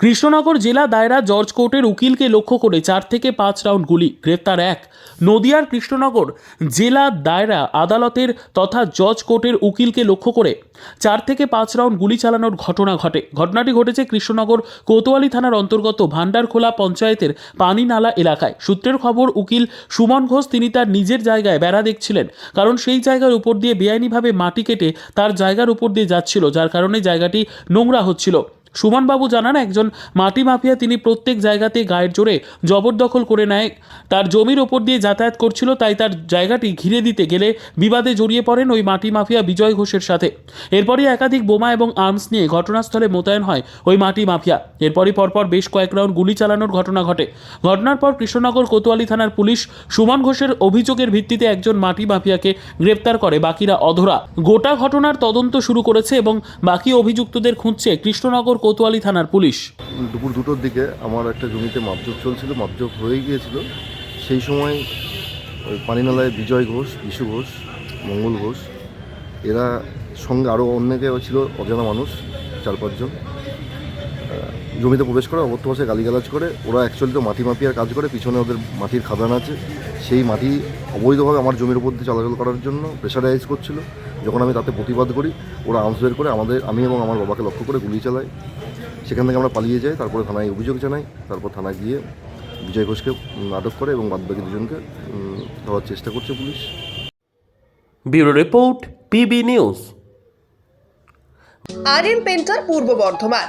কৃষ্ণনগর জেলা দায়রা জর্জ কোর্টের উকিলকে লক্ষ্য করে চার থেকে পাঁচ রাউন্ড গুলি, গ্রেপ্তার এক। নদিয়ার কৃষ্ণনগর জেলা দায়রা আদালতের তথা জজ কোর্টের উকিলকে লক্ষ্য করে চার থেকে পাঁচ রাউন্ড গুলি চালানোর ঘটনা ঘটে। ঘটনাটি ঘটেছে কৃষ্ণনগর কোতোয়ালি থানার অন্তর্গত ভান্ডারখোলা পঞ্চায়েতের পানিনালা এলাকায়। সূত্রের খবর, উকিল সুমন ঘোষ তিনি তার নিজের জায়গায় বেড়া দেখছিলেন, কারণ সেই জায়গার উপর দিয়ে বেআইনিভাবে মাটি কেটে তার জায়গার উপর দিয়ে যাচ্ছিল, যার কারণে জায়গাটি নোংরা হচ্ছিল। সুমনবাবু জানান, একজন মাটি মাফিয়া তিনি প্রত্যেক জায়গাতে গায়ের জোরে জবরদখল করে নেয়। তার জমির ওপর দিয়ে যাতায়াত করছিল, তাই তার জায়গাটি ঘিরে দিতে গেলে বিবাদে জড়িয়ে পড়েন ওই মাটি মাফিয়া বিজয় ঘোষের সাথে। এরপরই একাধিক বোমা এবং আর্মস নিয়ে ঘটনাস্থলে মোতায়েন হয় ওই মাটি মাফিয়া। এরপরই পরপর বেশ কয়েক রাউন্ড গুলি চালানোর ঘটনা ঘটে। ঘটনার পর কৃষ্ণনগর কোতোয়ালি থানার পুলিশ সুমন ঘোষের অভিযোগের ভিত্তিতে একজন মাটি মাফিয়াকে গ্রেপ্তার করে, বাকিরা অধরা। গোটা ঘটনার তদন্ত শুরু করেছে এবং বাকি অভিযুক্তদের খুঁজছে কৃষ্ণনগর কোতোয়ালি থানার পুলিশ। দুপুর দুটোর দিকে আমার একটা জমিতে মাপজোক চলছিল, মাপজোক হয়ে গিয়েছিল। সেই সময় ওই পানিনালায় বিজয় ঘোষ, বিশু ঘোষ, মঙ্গল ঘোষ, এরা সঙ্গে আরও অনেকে ছিল, অজানা মানুষ, চার পাঁচজন। জমিতে প্রবেশ করে অবত্য ভাষায় গালিগালাজ করে, ওরা অ্যাকচুয়ালি তো মাটি মাফিয়ার কাজ করে, পিছনে ওদের মাটির খাদান আছে। সেই মাটি অবৈধভাবে আমার জমির উপর দিয়ে চলাচল করার জন্য প্রেশারাইজ করছিল। যখন আমি তাতে প্রতিবাদ করি ওরা আর্মস বের করে আমাদের আমি এবং আমার বাবাকে লক্ষ্য করে গুলি চালায়। সেখান থেকে আমরা পালিয়ে যাই তারপরে থানায় অভিযোগ জানাই তারপর থানায় গিয়ে বিজয় ঘোষকে আটক করে এবং বাদবাকি দুজনকে ধরার চেষ্টা করছে police. Bureau report PB news. R M Painter Purba Bardhaman.